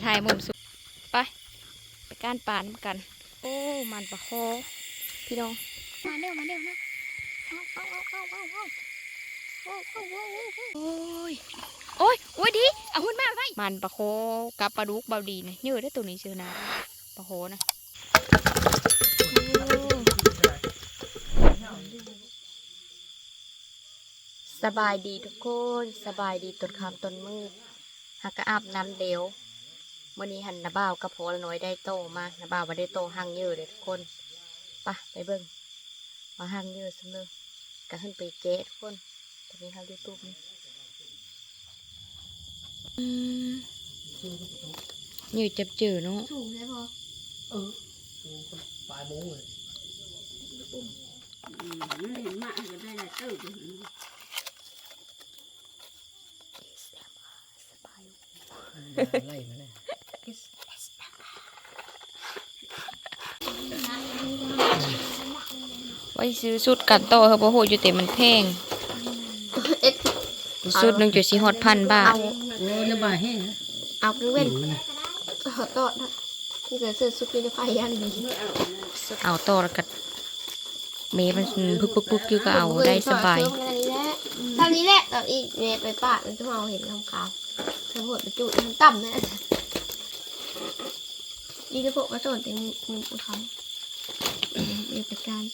จะถ่ายมุมสูงไป ไปก้านปานกัน โอ้ มันปะโคพี่น้อง มาเร็วมาเร็วนะเอาเอาอาโอ้ย โอ้ย โอ้ยดี เอาหุ่นมาไป มันปะโคกับปลาดุกเบาดีนะเยืดได้ตัวนี้เชื่อนะปะโคนะสบายดีทุกคน สบายดีต้นคำต้นมืดหากอาบน้ำเดียว มื่อนี้หันนาบ่าวกับโพละน้อยได้โตมานาบ่าวมาได้โตหังเยอะเลยทุกคนไปะไปเบิ่งมาหังเยอะสมเลยก็ขึ้นไปเจ๊ทุกคนตอนนี้เขาดูตูบนี่อืมอยู่จับจือเนาะถูกเลยพอเออปลายโมงเลยมันเห็นมากก็ได้หลายตื้อไล่มาเลย ไว้ซื้อสุดกันโตเฮาบ่โหอยู่แต่มันแพงสุดหนึ่งจุดสี่ฮอดพันบาท เอาโอ้ระบายแห้งนะเอากระเว้นมันนะเอาต่อนะที่เกิดเสื้อสุดเป็นไฟย่างดีเอาโตแล้วก็เมมันพึกพึกพึกอยู่ก็เอาได้สบายตอนนี้แหละตอนอีเมย์ไปปาดมันจะมาเห็นคำขาวทั้งหมดประจุมันต่ำนะดีที่พวกมาสนเป็นมือเขา เอกประการ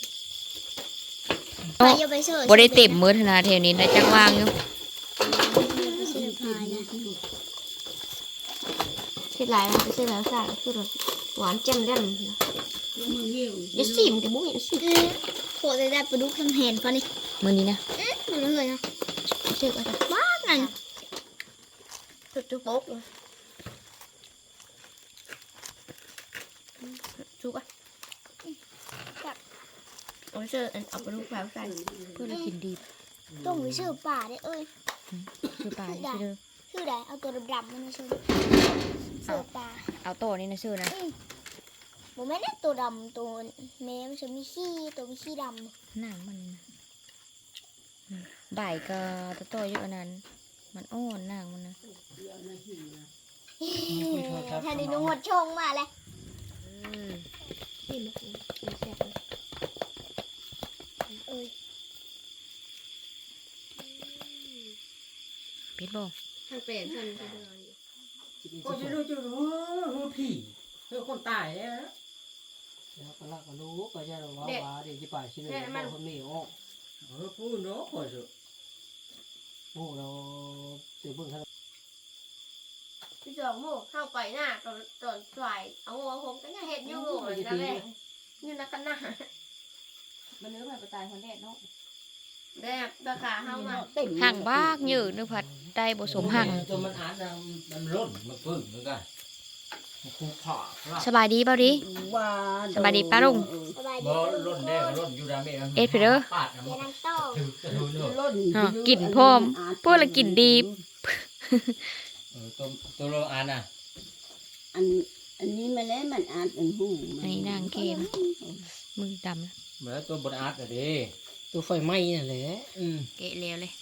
บ่ได้ติบมือธนาเทวนี้นะจักว่างอยู่ที่หลายจะเส้นแล้วใส่คือหวานแจ่มแจ่มจะสีมันบุ้งอย่างสิโคตรได้ประดุกทำแห็นพอนี่มือนี้นะมือนี้เลยนะเจ็บอะไรบ้าไงจุดจุ๊บปุ๊บจุ๊บอะ เอาเสื้อเอาไปลูกแฝวใส่เพื่อเรากินดีต้องไปซื้อป่าได้เอ้ยคือปลานี่ซื้อเด้อซื้อได้เอาตัวดำๆมันมาซื้อซื้อปลาเอาโตนี่นะซื้อนะโมแม่นได้ตัวดำตัวแม่มันจะมีขี้ตัวมีขี้ดหนังมันนะอืมบ่ายก็ตะโตอยู่อันนั้น มันอ่อนหนังมันนะำถ้าได้นุ่งหมดชงมาเลย ที่มันแซ่บ เอ้ย เป็ดบ่ท่านเปลี่ยนท่านจะเดินโอ้ยดูจูดูดูผีเพื่อคนตายแล้ว แล้วก็ลักก็รู้ก็จะว่าว่าเด็กที่ป่าชิเลยมันคนนี้ออกเออพูดเนาะพอสุดโอ้เราเสือเบิ่งขนาดพี่จองโม่เข้าไปหน้าตอนตอนฝ่ายเอาหัวผมก็ยังเห็นอยู่นั่นแหละนี่นักกันหน้ามันเนื้อแบบตายคนแรกเนาะ แบบราคาเข้ามาห่างบากยืดนึกผัดได้บ่สมห่างตัวมันอ่านมันร่นมันพึ่งเหมือนกันคูผ่าสบายดีเปล่าดิสบายดีป้าลุงสบายดีบ่ร่นแดงร่นอยู่ดาเมเอ็ดไปเด้อปาดนะเดี๋ยวนั่งโต้ถือกระดูเนาะอะกลิ่นพร้อมพวกละกลิ่นดีเออตัวตัวเราอ่านอะอันอันนี้มาแล้วมันอาจเป็นหูอันนี้นางเกมมือดำนะเหมือนตัวบนอาร์ตอะดิ ตัวไฟไหม้นั่นแหละอืมเกะแล้วเลย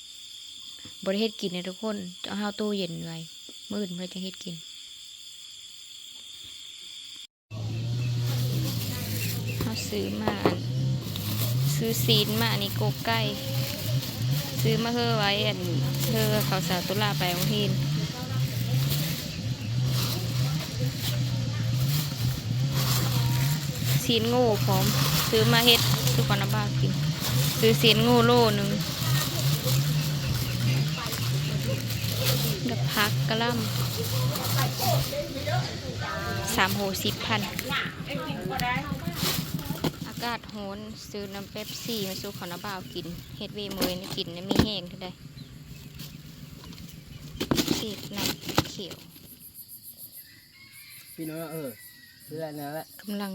บริเฮ็ดกินนะทุกคนจะเอาตู้เย็นไว้มืดเราจะเฮ็ดกินเขาซื้อมาซื้อซีนมาอันนี้โกไก่ซื้อมาเพื่อไว้อันเพื่อเขาสาวตุลาไปโรงเรียนซีนงูพร้อม ซื้อมาเฮ็ดทุกคนน้ำบ้ากิน ซื้อซีนงูโลหนึ่งกับพักกระหลำสามโหสิบพัน อากาศโหนซื้อน้ำเป๊ปซี่มาสู้ขอน้ำบ่าวกิน เฮ็ดเวเมยนี่กินนี่ไม่แห้งเท่าใดเศษน้ำเขียว พี่น้องเออเพื่อนนั่นแหละกำลัง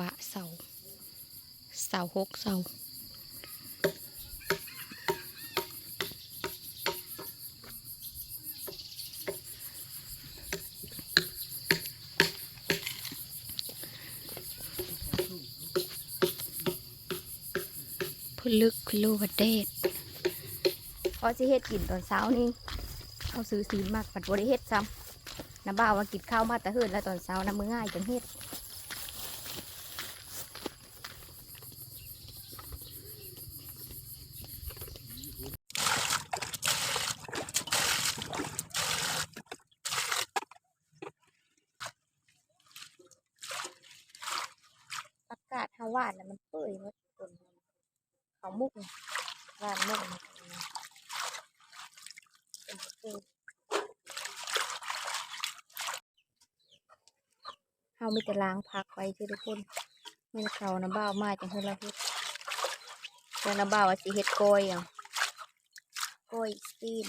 บะเสา เสาหกเสา พลึกพลูประเทศพอสิเฮ็ดกินตอนเช้านี่เขาซื้อซีนมากปัดบริเฮ็ดซ้ำน้ำบ่าว่ากินข้าวมาแต่เฮินแล้วตอนเช้าน้ำมือง่ายจังเฮ็ดอากาศฮาวานน่ะมันเปื่อยหมดคน เอามุกน่ะหวานมุกน่ะเป็นเปื่อเฮามีแต่ล้างพักไว้ที่ทุกคนไม่เขาน้ำบ่าวมาจังเฮ็ดละเฮ็ดแต่น้ำบ่าวว่าสิเฮ็ดกล้อยอะกล้อยซีน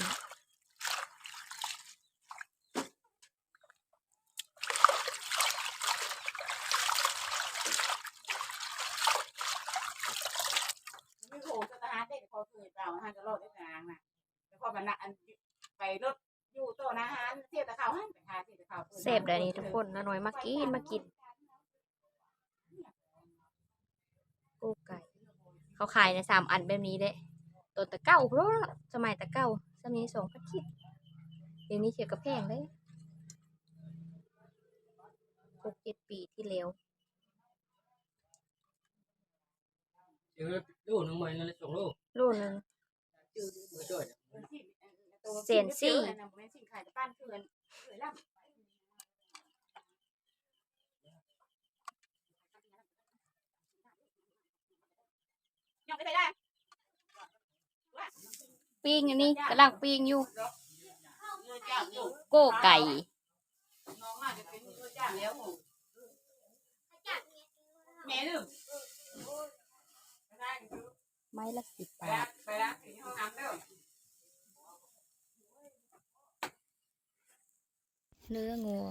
ไม่โหสถานเด็กพอเคยเปล่าทางกระโดดได้นางน่ะแล้วพอมันอันไปรถอยู่โต๊ะอาหารเที่ยวตะเขาให้ไปหาเที่ยวตะ เขาเสพได้นี่ทุกคนน้าน้อยมากินมากินโอ้ไก่เขาขายในสามอันแบบนี้เด้ตัวตะเก้าเพราะสมัยตะเก้าสมัยสองพันคิดเดี๋ยวนี้เขียกระแพงเลยหกเจ็ดปีที่แล้วเดี๋ยวลูกน้องใหม่นั่นแหละส่งลูกรุ่นนึงมาช่วยเซียนซี่ สิ่งขายจะปั้นเพื่อนเพื่อนล่ำยังไม่ได้ปิ้งอันนี้กำลังปิ้งอยู่เงินจ้างอยู่โก้ไก่น้องอาจจะเป็นเงินจ้างแล้วผมแม่ลืมไปได้ไม้ละสิบไปบาละทไปละถึงห้องน้ำเด้อเนื้องัว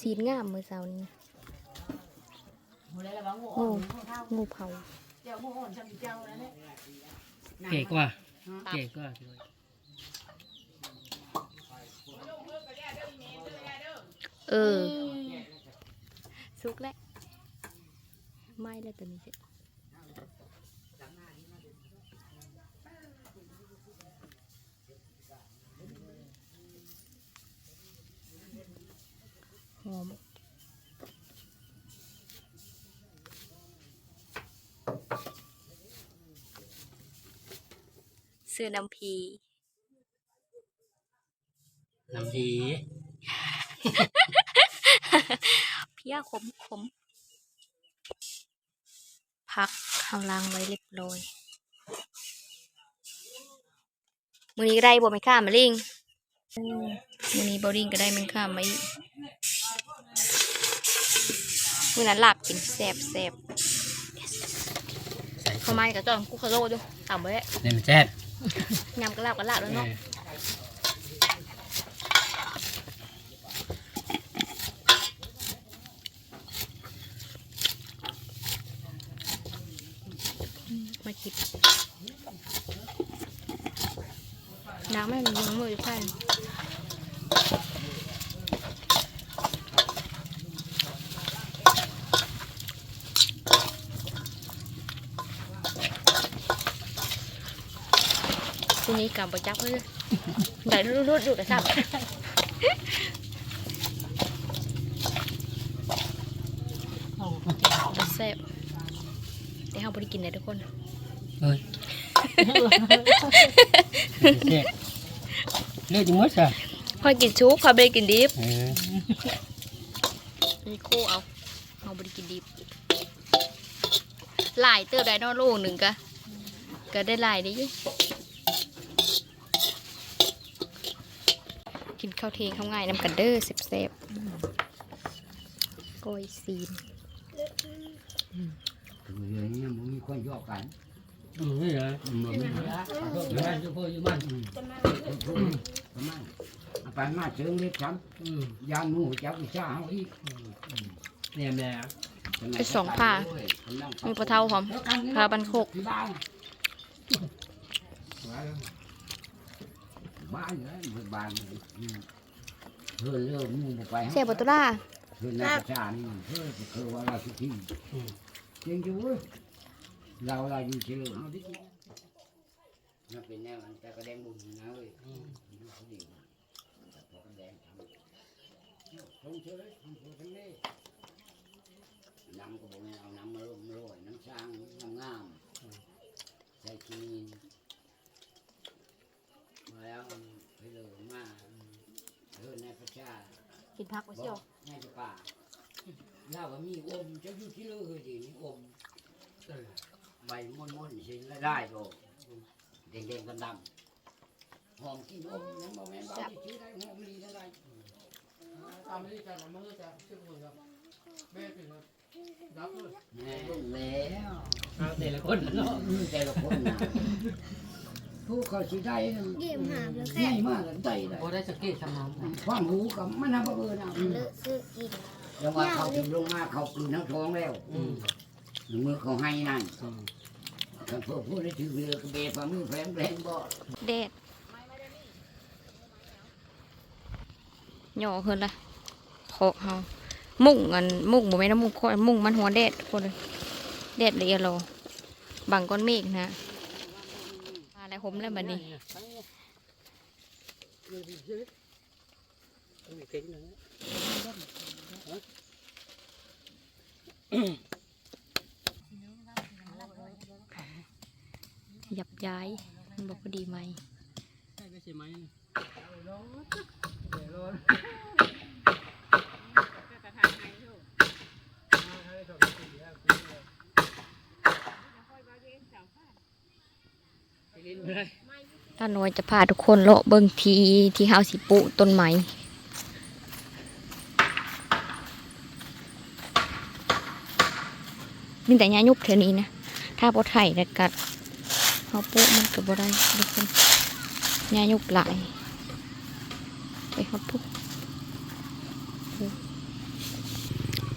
สีนงามมือเสานี้งูงูเผาเก๋กว่าเก๋กว่าเออ สุกแล้วไหม้แล้วตัวนี้สิ หอมเสื้อน้ำพีน้ำดีเพี้ยขมขมพักข้างล่างไว้เรียบร้อยมือนี้ก็ได้บ่ไม่ข้ามมาลิงมือนี้บอลิงก็ได้แมันข้ามมาอีก มือนั้นหลักกินแสบแสบใส่เข้ามากับจอนกูคาโร่ดูต่ำไว้แล้วเล่นแซ่บยำกระลาบกระลาบแล้วเนาะมาคิดน้ำไม่มันยังมืออยู่ข้า นี้กำประจับเลยได้รูดรูดดูกระซับจะแซ่บแต่เราไม่ได้กินเลยทุกคนเฮ้ยแซ่บเลือดจังมั้ยซะคอยกินชุบคอยไม่ได้กินดิบเออมีคู่เอาเอาไม่ได้กินดิบหลายเติบได้เนอกโลกหนึ่งกะก็ได้หลายได้อยุ่กินข้าวเทงข้าวง่ายน้ำกันเด้อเซ็บๆโกยซีนเรื่องนี้มันมีคนยอกกันอืมนี่เหรอมันมีนะอยู่บ้านอยู่พ่ออยู่บ้านอืมประมาณเอาไปมาเชิงเล็กช้อืมำยาหนูจับวิชาเอาอีกเนี่ยแม่ไปสองผ้ามีปลาเท่าพร้อมผ้าบันโคกที่ บ้านบ้านเลยมันบ้านเลยอืมเพื่อนเลิกมุ่งไปเสียบตุล่าเพื่อนนักประชานี่เพื่อนคือว่าเราสุที่จริงจังเว้ยเราเราอยู่ชื่อมันเป็นแนวมันแต่ก็แดงบุญนะเว้ยเขาดีแต่พอก็แดงทำทงเชยทำตัวทั้งนี้น้ำก็บอกให้เอาน้ำมาลงมาโรยน้ำช้างน้ำงามใส่กินมาแล้วไปเลยมาเดินในพระชากินพักไว้เชียวง่ายจะป่าถ้าว่ามีอมจะอยู่ที่เลยดีมีอมใบม่อนม่อนๆสิแล้วได้ก็แดงแดงๆดำๆหอมกินอมยังบ่แม่นบ่ที่ชื่อได้หอมดีเท่าไรตามที่จะมาเมื่อจะชื่อคนครับแม่ถึงรับเลยแม่แล้วเอาแต่ละคนเนาะอืมแต่ละคนนะ ผู้เขาสิได้นั่นเกมหาบแล้วแค่ง่ายมากเลยได้เลยพอได้สังเกตทำน้ำความหูกับมันน่าเบื่อนะอืมเลอะซื้อกินแล้วว่าเขาถึงลงมาเขาคืนทั้งท้องแล้วอืมมือเขาให้นั่นถ้าพวกพูดได้ถือเรือกระเบนฝ่ามือแฝงแฝงบ่เดดหย่อขึ้นละโคเฮามุ่งอันมุ่งบ่แม่นนะมุ่งคอยมุ่งมันหัวแดดทุกคนเลยแดดละเอียดโลบังก้อนเมฆนะมาแล้ว ผมแล้วบัดนี้หยับย้ายมันบอกพอดีไหมใช่ไม่ใช่ไหมเดี๋ยวรอ ตาหน่วยจะพาทุกคนเลาะเบิ่งทีที่เฮาสิปลูกต้นไม้มีแต่หญ้ายุบเท่านี้นะ ถ้าบ่ไถแล้วกัดเฮาปลูกมันก็บ่ได้ทุกคนหญ้ายุบหลายไปเฮาปลูก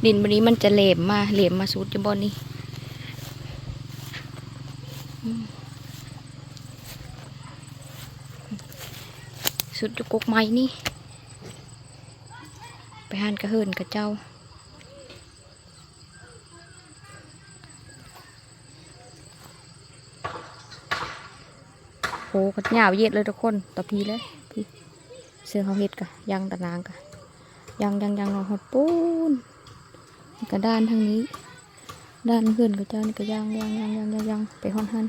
ดินบนนี้มันจะเหลมมาเหลมมาสุดอยู่บนนี้ สุดจุกกไม้นี่ ไปหันกระเฮินกระเจ้า โหกระยาวเย็ดเลยทุกคนต่อพีเลยพี่เสื้อเขาเฮ็ดกะยังตะนางกะยังยังยังนอนหดปูนกระด้านทางนี้ ด้านเฮินกระเจ้านี่ก็ยังยังยังยังยังยังไปห้อนหัน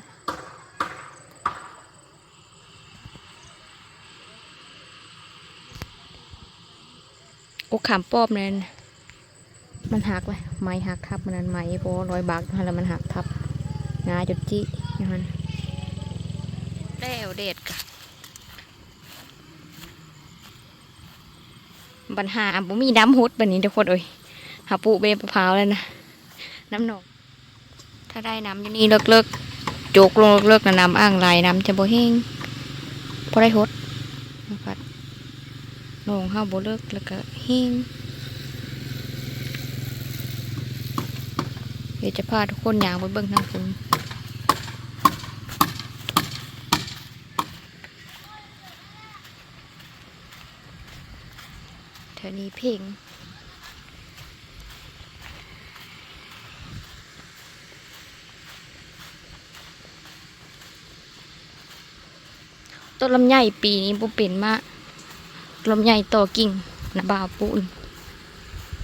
โอ้ขามป้อมนั่นมันหักเลยไม้หักทับมันนั่นไม้เพราะรอยบากอยู่หั่นแล้วมันหักทับงาจุดจี้อย่างนั้นแล้วเด็ดกะปัญหาบ่มีน้ำฮุดแบบนี้ทุกคนเอ้ยหาปูเบนมะพร้าวแล้วนะน้ำหนองถ้าได้น้ำอยู่นี่เลิกๆโจกลงเลิกๆนะน้ำอ่างไหลน้ำจะบ่แห้งพอได้ฮดนะครับ ลงห้าโบเลิกแล้วก็หิ้งเดี๋ยวจะพาทุกคนย่างไปเบิ่งทางคุณเธอนี้เพลงต้นลำไยปีนี้บุเป็นมาก ลมใหญ่ต่อกิ่งนะบ่าวปูน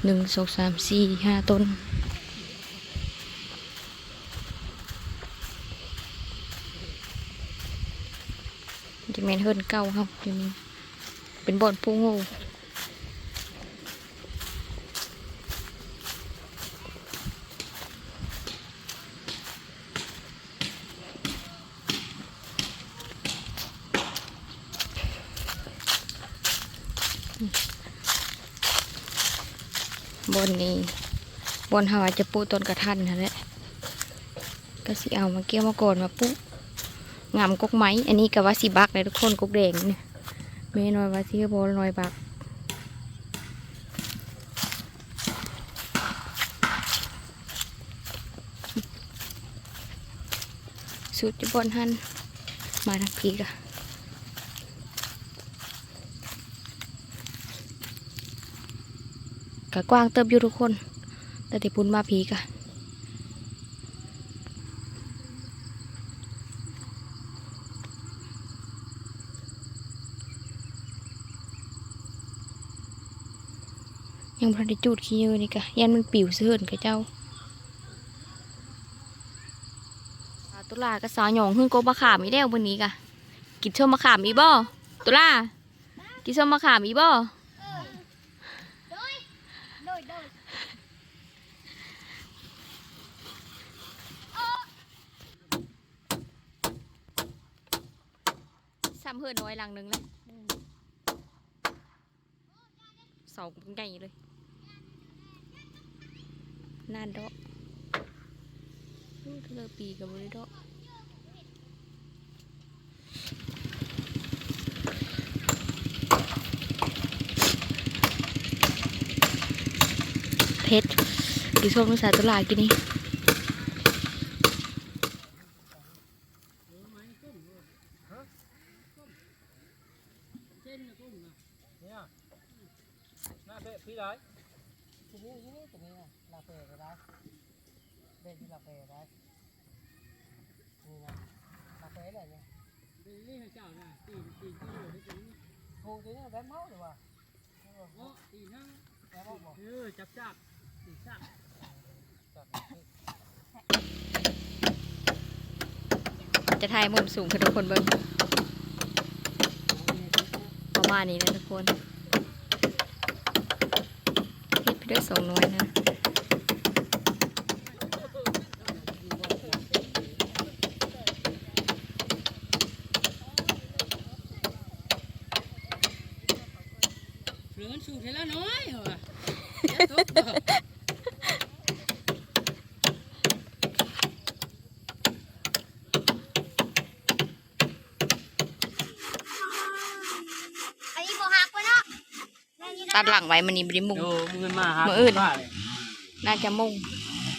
หนึ่งสองสามสี่ห้าต้น จะแมนเฮิรนเก้าครับอยู่นี่เป็นบ่อนปูงูบอนนี้ บอนเฮาจะปูต้นกระทันนั่นแหละก็สิเอามาเกี่ยวมาก่อนมาปูงามกกไม้อันนี้ก็ว่าสิบักเลยทุกคนกกแดงเนี่ยเมนอยว่าสิบอลน้อยบักสุดจะบนหันมาทางพีกะกะกว้างเติบอยู่ทุกคน แต่ที่พุ่นมาพีกะยังพอได้จูดขี้ยอะนี่กะยันมันปิวเสื่อนกะเจ้าตุลากระสอหยองขึ้นโกบะขามอีแล้วันนี้กะกินชมมะขามอีบ่ตุลากินชมมะขามอีบ่ ซ้ำเพื่อนน้อยหลังหนึ่งเลยเสาใหญ่เลยนานดอกอู้เธอปีกับบริดอกเพชรดูชมภาษาตุลากินนี่ เนี่ยหน้าเป๊ะพี่ไรทีนี้ทีนี้ตัวนี้นะลาเปก็ได้เบ็ดที่ลาเปได้นี่นะลาเปอะไรเนี่ยนี่ให้เจ้าน่ะตีนตีนที่อยู่ที่ตรงนี้ ถูกตัวนี้แบบเมาหรือวะตีนั่งแบบเมาบอกเออจับจับตีจับจะถ่ายมุมสูงคือทุกคนเบิ่งประมาณนี้นะทุกคนพิดไปด้สองน้อยนะ เฟือนสูงเท่าละน้อยเหรอ อันนี้บ่ฮักวะเนาะ ตัดหลัง ไว้มันนี่บริมุง โอ้เงินมาหามื้ออื่นบ้าเลยน่าจะมุง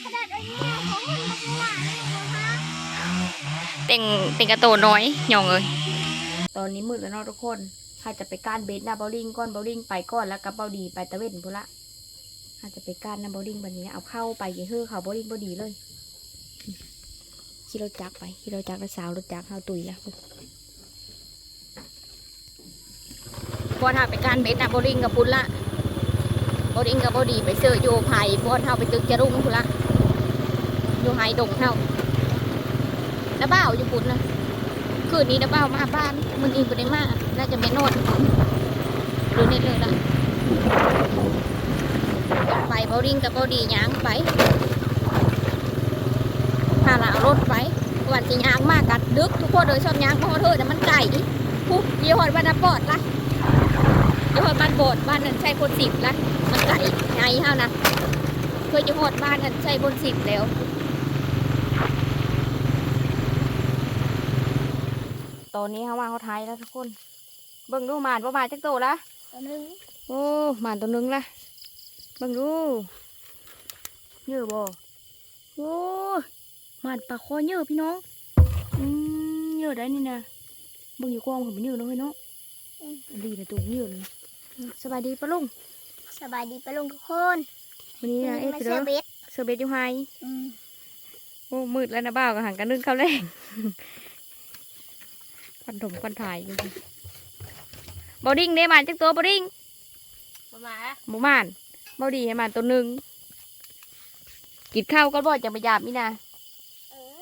ขนาดอันนี้เนี่ยของมันบ่ว่าเลยบ่ฮักเต็งเต็งกระโตน้อยหยองเลยตอนนี้มืดแล้วเนาะทุกคนถ้าจะไปก้านเบสหน้าเบลลิงก้อนเบลลิงไปก้อนแล้วกับเบลดีไปตะเวนพุนละถ้าจะไปก้านหน้าเบลลิงบันนี้เอาเข้าไปอยังเฮือเขาเบลลิงบดีเลยขี่รถจักรไปขี่รถจักรแล้วสาวรถจักรเอาตุยละพอถ้าไปก้านเบสหน้าเบลลิงกับพุนละเบลลิงกับบลดีไปเสือโยไผ่พอเท่าไปตึกจะรุ่งพุนละโยไฮดงเท่าน้าบ่าวญี่ปุ่นนะคืนนี้น้าบ่ามาบ้านมึงอีกบ่ได้มาน่าจะไม่นอนหรือเน็ตเลยละไปบาริงกับบาดียางไปพาละเอารถไปวันที่ยางมากกัดดึกทุกคนเลยชอบยางเพราะว่าเธอแต่มันไก่ปุ๊บยี่ยหอดบ้านนปอดละ เยี่ยหอดบ้านโบดบ้านนั้นใช่คนสิบละมันไก่ไงเท่านะเคยจะหอดบ้านนั้นใช่คนสิบแล้วตอนนี้เขามาเขาไทยแล้วทุกคน เบิ่งดูหมานว่าหมานจักโตละตัวหนึงโอ้หมานตัวหนึงละเบิ่งดูเยอะบ่โอ้หมานปลาคอเยอะพี่น้องอืมเยอะได้นี่นะเบิ่งอยู่กองผมนเยอะเนาะเฮ้ยเนาะดีนะตัวเยอะเลยอืม สบายดีปะลุงสบายดีปะลุงทุกคนวันนี้นะเอ๊ะมาพี่เชื่เด้ออเบ็ดเซอร์เบสอยู่ไฮอืมโอ้มืดแล้วนะบ่าวกับหังกันนึ่งข้าวแรงควันถมควันถ่ายอยู่บอดิ้งเด้หมานจักตัวบอดิ้งมามาหมูมานเบาดีให้มันตัวหนึ่งกินข้าวก็บ่จะไปหยาบนี่นะเออ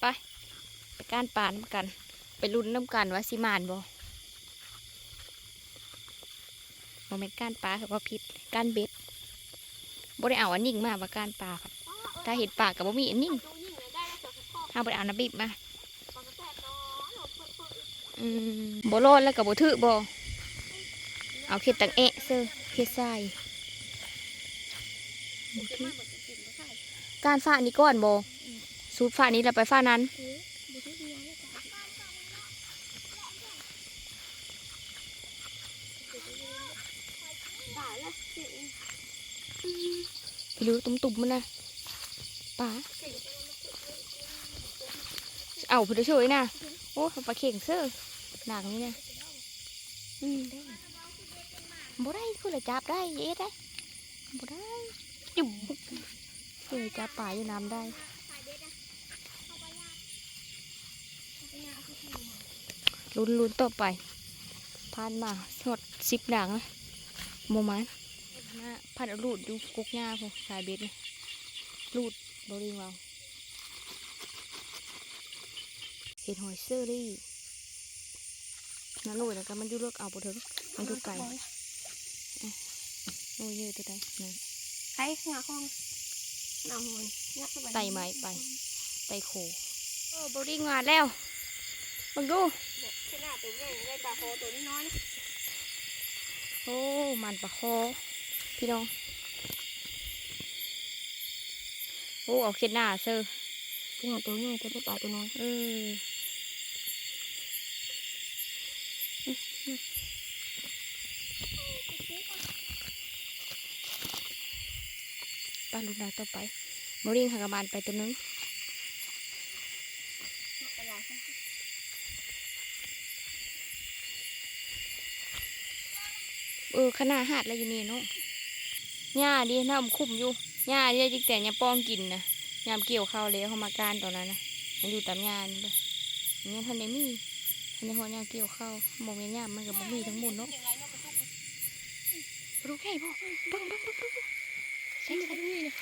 ไปก้านปานำกัน ไปลุ้นน้ำกันว่าสิมานบ่ โมเมนก้านปลาเขาก็ผิดก้านเบ็ดบ่ได้เอาอันนิ่งมาว่าก้านปลาครับ ถ้าเห็ดปลากับบ่มีอันนิ่งดูยิ่งเลยได้แล้วเสือพ่อเอาบ่ได้เอาน้ำบิบมาปากกระแตกเนาะเราเพิ่มเพิ่มอืมบ่รอดแล้วกับบ่ถือบ่เอาเข็ดตังเอะเซอเข็ดทรายบ่ถือการฝ้านี้ก่อนบ่สูตรฝ้านี้แล้วไปฝ้านั้น บุตรเดียวเลยจ้ะ พี่รู้ตุ่มตุ่มๆมันนะป๋าเอาไปเฉยนะโอ้ปลาเข่งเสื้อหนังนี่นะอืมบ่ได้คือละจับได้เย็ดได้บ่ได้จุ่มคือละจับปลาอยู่น้ำได้ลุ้นๆต่อไปผ่านมาหมดสิบหนังนะโมมัน หน้าพัดเอาลูดอยู่กกหญ้าพวกสายเบ็ดนี่ลูดบริงเราเห็ดหอยเซอรี่นั่นลูดแล้วก็มันอยู่เลือกเอาไปถึงมันอยู่ไกลโอ้ยเยอะตัวใดนั่นใครหงาคองน้ำมันยักเข้าไปไต่ไม้ไปไต่โคเออบริงมาแล้วบังดูขนาดตัวใหญ่ได้ปลาโคตัวน้อยโอ้ มันปลาคอ พี่น้อง โอ้เอาเข็ดหน้าเซอร์ขนาดตัวใหญ่ตัวได้ปลาตัวน้อยเออปลาลูกดาวต่อไปบริงหากระบานไปตัวหนึงเออขนาดหาดอะไรอยู่นี่เนาะ หญ้าดิน้ำคุ้มอยู่หญ้าดิจิกแต่ยาป้องกินนะยามเกี่ยวข้าวเลยเขามาการตอนนั้นนะมันอยู่ตามหญ้านี่เลยอันนี้ท่านได้มีท่านได้หัวยาเกี่ยวข้าวมองในหญ้ามันกับบ่มีทั้งหมดเนาะรู้แค่บ่เบิ่งเบิ่งเบิ่งเบิ่งเบิ่งใช่ใช่นี่นะ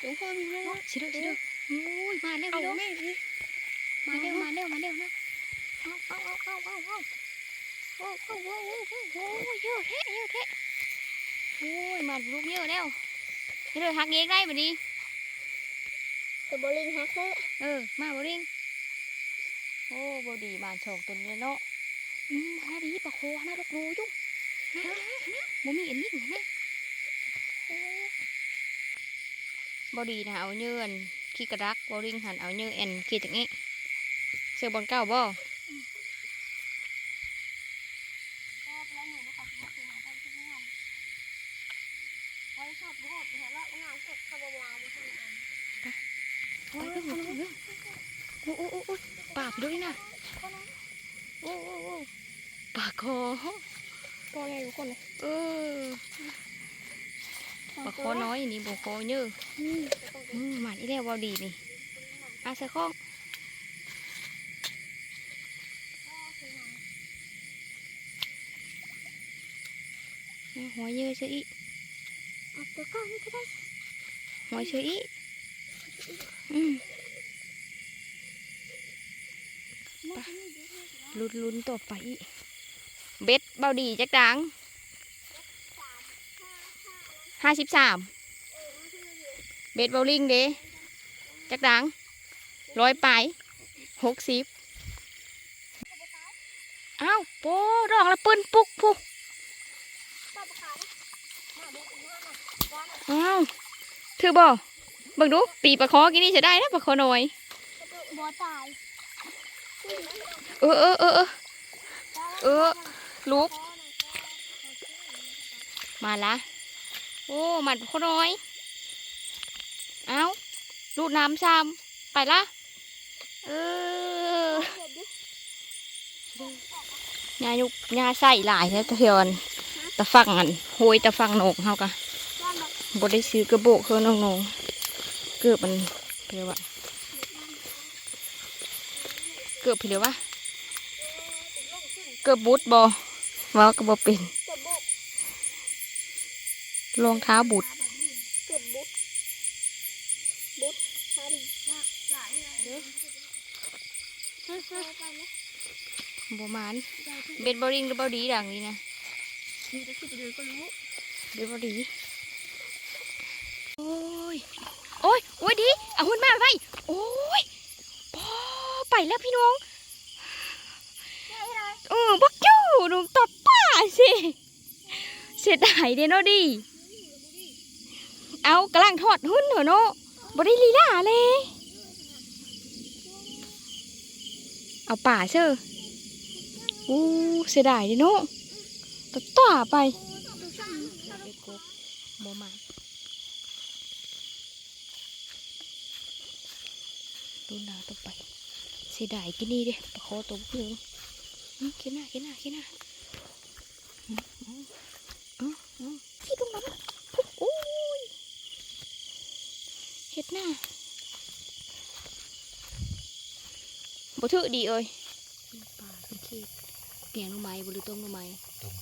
หลวงพ่อมีไหมวะสิเด้อสิเด้อโอ้ยมาแล้วเอาพี่น้องแม่สิมาเร็วมาเร็วมาเร็วนะเอาเอาเอาเอาเอาเอาโอ้โหโอ้โหโอ้โหเยอะแท้เยอะแท้โอ้ยมันลูกเยอะแล้วนี่เลยหักเองได้แบบนี้ตัวบอลลิงฮักเลยเออ มาบริงโอ้บดีบานโฉกตัวนี้เนาะอืมฮาดีปะโคฮาลูกรูอยู่นะนะบ่มีอันนี้นะบดีนะเอาเยื่อนขี้กระดักบริงหันเอาเยื่อแอนขี้จากนี้เสือบอลเก้าบ่ ไว้ชอบโบกแต่ละงานเสร็จเข้ามาลาวมาทำงาน โอ้ยโอ้ยโอ้ยโอ้ยโอ้ยโอ้ยปาก ด้วยนะโอ้ยโอ้ยโอ้ยปากคอตัวใหญ่ทุกคนเลยเออปากคอน้อยนี่บคอเยอะอืมหมันอีแล้ววาดีนี่อาใส่ข้องเอาหัวเยอะเชยอีเอาตัวก้อนนี่ก็ได้หัวเชยอีอืมไป ลุ้นลุ้นๆต่อไปอีกเบ็ดเบาดีจักดังห้าสิบสามเบ็ดเบาลิงเด้จักดังร้อยไปหกสิบอ้าวโป้ดอกละปืนปุกพุกอ้าวถือบ่เบิ่งดูตีปลาคอกินนี่จะได้นะปลาคอหน่อยบอตาย เออเออเออเออลูกมาละ โอ้มันปลาคอหน่อย เอ้าลูกน้ำซ้ำไปละเออยายุกยาใส่หลายแล้วตะเทียนตะฟังอันโหยตะฟังโหนกเฮากะบได้ซื้อกระโบกคือน้องนงๆเกือบมันเรียกว่า กือบเรียกว่าเกือบบุดบอว่ากระบอเป็นรองเท้าบุดเกิดบุ๊ดบุ๊ดฮาดีมาหลายเลยบมานเบ็ดบอริงหรือบอดีดังนี้นะมีแต่ขึ้นไปเดินก็รู้หรือบอดีโอ้ยโอ้ยโอ้ยดีเอาหุ่นมาไปโอ้ย ไปแล้วพี่น้องเออบักจู้หนุ่มตบป้าสิเสียดายเด้เนาะดี เอากำลังทอดหุ่นเหรอเนาะบ่ได้ลีลาเลย เอาป่าเชื่ออู้เสียดายเด้เนาะตัดต่อไปบ่มาดูหนาต่อไปเสียดายกินนี่เด้ปลาคอตัวพื่อนกินหน้ากินหน้ากินหน้าอืมอืมอืมอืมที่ตรงนั้นโอ้ยเฮ็ดหน้าบ่ถือดีเอ้ยปลาเป็นขี้เปลี่ยน่อไม้บรือต้มหน่อไม้ต้ม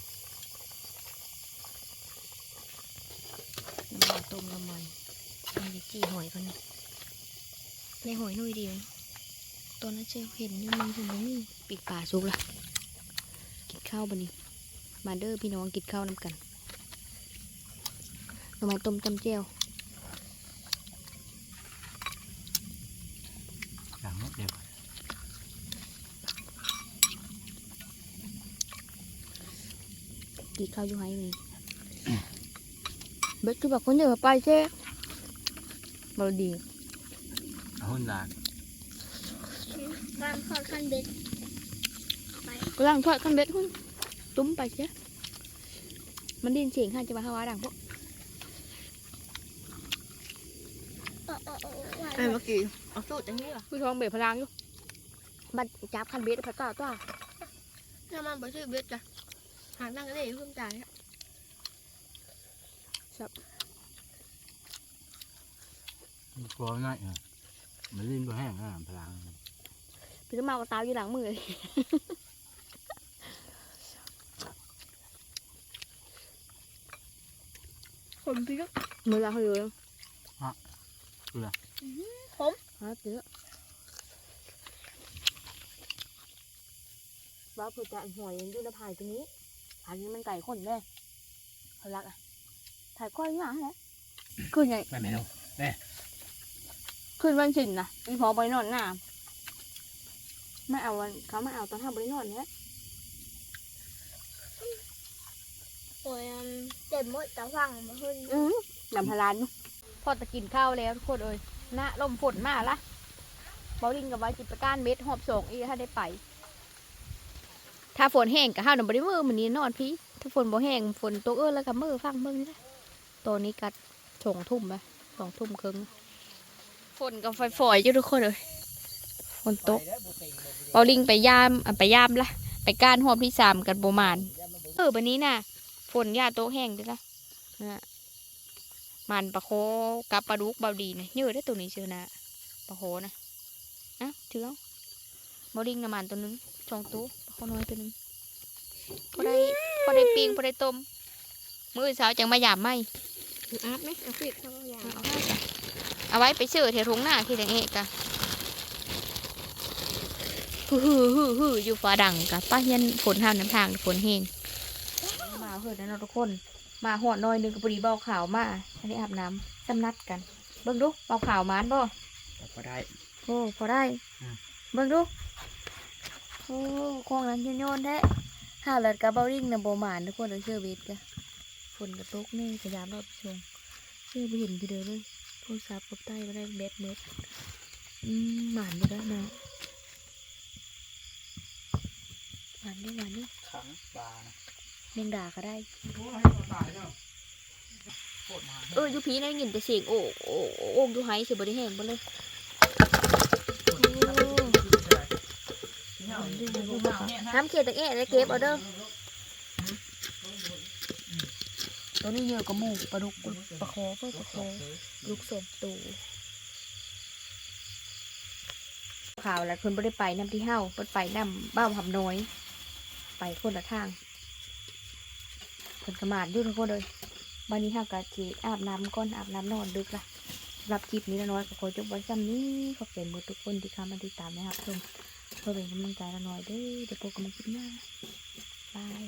น้ำมันต้มน้ำมันมีจีหอยก่อนนะในหอยนุ่ยดียว ตอนนั้นเชฟเห็นอยู่มันถึงบ่มีปีกป่าสุกละกินข้าวบันนี้มาเด้อพี่น้องกินข้าวนำกันหน่อไม้ต้มจำเจียวอย่างนี้เดี๋ยวกินข้าวอยู่ไห้นี่เบ็ดคือแบบคนเดียวไปเช่บอดีเอาหุ่นลาน การทอดขั้นเบ็ดกำลังทอดขั้นเบ็ดหุ่นตุ้มไปเช่มันไดยินเสียงข้าจะมาฮาวาดังพวกเออเออเออเออไอ้เมื่อกี้เอาสูตรอย่างนี้เหรอผู้ท้องเบ็ดพลังอยู่บัดจับขั้นเบ็ดพัดต่อตัวถ้ามันบ่ชื่อเบ็ดจ้ะหางนั่งก็ได้เพิ่มจ่ายอะกลัวง่ายอะมันลิ้นตัวแห้งอะพลัง พี่ก็มากับตาอยู่หลังมือเลยผมพี่ก็มือเราเขาอยู่เลยผมฮะเจ๊บ้าเพื่อจะหอยยังอยู่ในพายตรงนี้พายนี้มันไก่คนแน่เขารักอะถ่ายก้อยอย่างไรคืนไงไปไหมลูกคืนวันสินนะมีพอบริโนอนหน้า ไม่เอาวันเขาไม่เอาตอนห้าบริโนอนเนี้ยโอ้ยอันเต็มหมดตะฟังมาขึ้นอืมลำพลานอยู่พอจะกินข้าวแล้วทุกคนเอ้ยหน้าลมฝนมาละบอลิงกับไว้จิตประการเม็ดหอบส่งอีกถ้าได้ไป ถ้าฝนแห้งกับห้าวหนุ่มบริมือมันนี้นอนพี่ ถ้าฝนบ่แห้งฝนตกเออแล้วกับมือฟังมือนี่แหละตัวนี้กัดสองทุ่มไปสองทุ่มครึ่งฝนกับไฟฝอยอยู่ทุกคนเลยฝนตกเบาลิงไปยามอะไปยามละไปก้านหอบที่สามกันโบมานเออวันนี้น่ะฝนยาโตะแห้งเด้อละนะมันปลาโคกับปลาดุกเบาดีนะเยอะได้อตัวนี้เชียวนะปลาโคนะอะถือเอาเบาลิงน้ำมันตัวหนึงสองตัวปลาโคน้อยตัวหนึงพอได้พอได้ปิ้งพอได้ต้มมื้อเช้าจังมาหยามไหมอาบไหมเอาฟิกเข้าอย่างเอาให้จ้ะเอาไว้ไปซื้อเถวทงหน้าที่จังเอกะ ฮือฮือฮือฮืออยู่ฟ้าดังกะป้าเฮียนฝนห้ามน้ำทางฝนเฮงมาเหินนะนะทุกคน มาหอดน้อยหนึงกับปรีเบาขาวมาอันนี้อาบน้ำสำนัดกัน เบิ่งดูเบาขาวมานบ่ก็ได้โอ้พอได้ เบิ่งดูโอ้คลองนั้นโยนแท้ห้าเลิศกับเบาริ่งนะโบหมานทุกคนเลยเชื่อเวทกะฝนกระตกนี่พยายามรอดชงเชื่อไปเห็นกี่เดือนเลยโทรศัพท์กับใต้มาได้เบ็ดเม็ดอืมหมานไปแล้วนะ หมานดิหมานดิขังปลานะเมงด่าก็ได้โอ้ยตายแล้วโคตรมาเอออยูพีได้ยินแต่เสียงโอ้โอ้โอ้โอ้ยูไฮสิบ่ได้แห้งบ่เลยน้ำเขียดตะแอะได้เก็บเอาเด้อตัวนี้เยอะกว่าหมูปลาดุกปลาคอเพิ่นปลาคอลูกสมตูข่าวแล้วเพิ่นบ่ได้ไปน้ำที่เฮาเพิ่นไปน้ำบ้าวหำน้อย ไปคนละทางเพิ่นกระมาดอยู่ทุกคนเลยวันนี้ข้ากะจีอาบน้ำก่อนอาบน้ำนอนดึกละสำหรับคลิปนี้ละน้อยก็ขอจบไว้ซ้ำนี้ขอบคุณหมดทุกคนที่เข้ามาติดตามนะครับชมเพื่อเป็นกำลังใจละน้อยด้อเดี๋ยวพบกันคลิปหน้าบาย